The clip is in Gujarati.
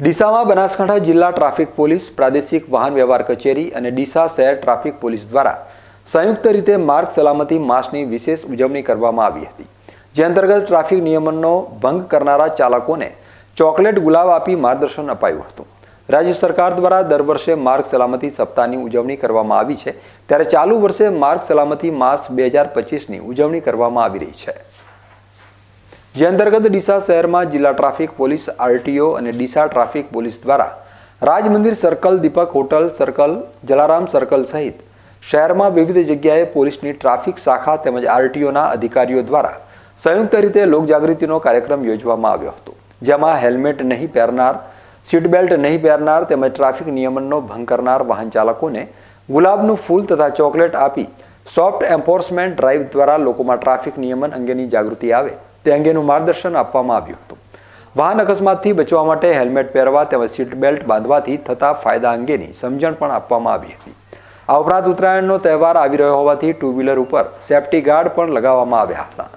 ડીસામાં બનાસકાંઠા જિલ્લા ટ્રાફિક પોલીસ, પ્રાદેશિક વાહન વ્યવહાર કચેરી અને ડીસા શહેર ટ્રાફિક પોલીસ દ્વારા સંયુક્ત રીતે માર્ગ સલામતી માસની વિશેષ ઉજવણી કરવામાં આવી હતી, જે અંતર્ગત ટ્રાફિક નિયમનનો ભંગ કરનારા ચાલકોને ચોકલેટ ગુલાબ આપી માર્ગદર્શન અપાયું હતું. રાજ્ય સરકાર દ્વારા દર વર્ષે માર્ગ સલામતી સપ્તાહની ઉજવણી કરવામાં આવી છે, ત્યારે ચાલુ વર્ષે માર્ગ સલામતી માસ બે હજાર પચીસની ઉજવણી કરવામાં આવી રહી છે. જે અંતર્ગત ડીસા શહેરમાં જિલ્લા ટ્રાફિક પોલીસ, આરટીઓ અને ડીસા ટ્રાફિક પોલીસ દ્વારા Rajmandir circle, Deepak hotel circle, Jalaram circle સહિત શહેરમાં વિવિધ જગ્યાએ પોલીસની ટ્રાફિક શાખા તેમજ આરટીઓના અધિકારીઓ દ્વારા સંયુક્ત રીતે લોકજાગૃતિનો કાર્યક્રમ યોજવામાં આવ્યો હતો, જેમાં હેલ્મેટ નહીં પહેરનાર, સીટ બેલ્ટ નહીં પહેરનાર તેમજ ટ્રાફિક નિયમનનો ભંગ કરનાર વાહન ચાલકોને ગુલાબનું ફૂલ તથા ચોકલેટ આપી સોફ્ટ એન્ફોર્સમેન્ટ ડ્રાઈવ દ્વારા લોકોમાં ટ્રાફિક નિયમન અંગેની જાગૃતિ આવે તે અંગેનું માર્ગદર્શન આપવામાં આવ્યું હતું. વાહન અકસ્માતથી બચવા માટે હેલ્મેટ પહેરવા તેમજ સીટ બેલ્ટ બાંધવાથી થતા ફાયદા અંગેની સમજણ પણ આપવામાં આવી હતી. આ ઉપરાંત ઉત્તરાયણનો તહેવાર આવી રહ્યો હોવાથી ટુ વ્હીલર ઉપર સેફટી ગાર્ડ પણ લગાવવામાં આવ્યા હતા.